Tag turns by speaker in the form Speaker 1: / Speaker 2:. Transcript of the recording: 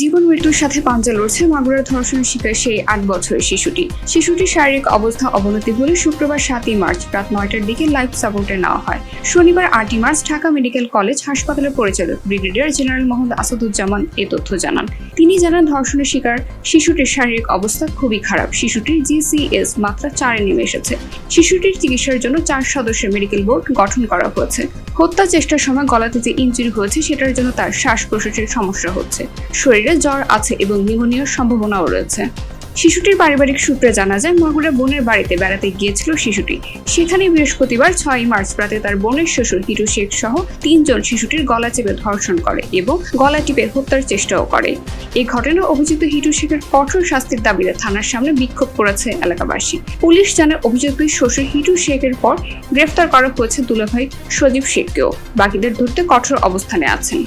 Speaker 1: জীবন মৃত্যুর সাথে পাঞ্জা লড়ছে মাগুরার ধর্ষণের শিকার সেই আট বছরের শিশুটি। শিশুটির শারীরিক অবস্থা অবনতি হলে শুক্রবার সাতই মার্চ রাত নয়টার দিকে লাইফ সাপোর্টে নেওয়া হয়। শনিবার আটই মার্চ ঢাকা মেডিকেল কলেজ হাসপাতালের পরিচালক ব্রিগেডিয়ার জেনারেল মোহাম্মদ আসাদুজ্জামান এ তথ্য জানান। তিনি জানান, ধর্ষণের শিকার শিশুটির শারীরিক অবস্থা খুবই খারাপ। শিশুটির জিসিএস মাত্রা চারে নেমে এসেছে। শিশুটির চিকিৎসার জন্য চার সদস্যের মেডিকেল বোর্ড গঠন করা হয়েছে। হত্যা চেষ্টার সময় গলাতে যে ইঞ্জুরি হয়েছে, সেটার জন্য তার শ্বাস প্রশ্বাসের সমস্যা হচ্ছে। শরীরে জ্বর আছে এবং নিউমোনিয়ার সম্ভাবনাও রয়েছে। শিশুটির পারিবারিক সূত্রে জানা যায় মাগুরা বোনের বাড়িতে বেড়াতে গিয়েছিল শিশুটি। সেখানে বৃহস্পতিবার ছয় মার্চ রাতে তার বোনের শ্বশুর হিটু শেখ সহ তিনজন শিশুটির গলা চেপে ধর্ষণ করে এবং গলা টিপে হত্যার চেষ্টাও করে। এই ঘটনায় অভিযুক্ত হিটু শেখের কঠোর শাস্তির দাবিতে থানার সামনে বিক্ষোভ করেছে এলাকাবাসী। পুলিশ জানায় অভিযুক্ত শ্বশুর হিটু শেখের পর গ্রেফতার করা হয়েছে দুলাভাই সজীব শেখকেও। বাকিদের ধরতে কঠোর অবস্থানে আছেন।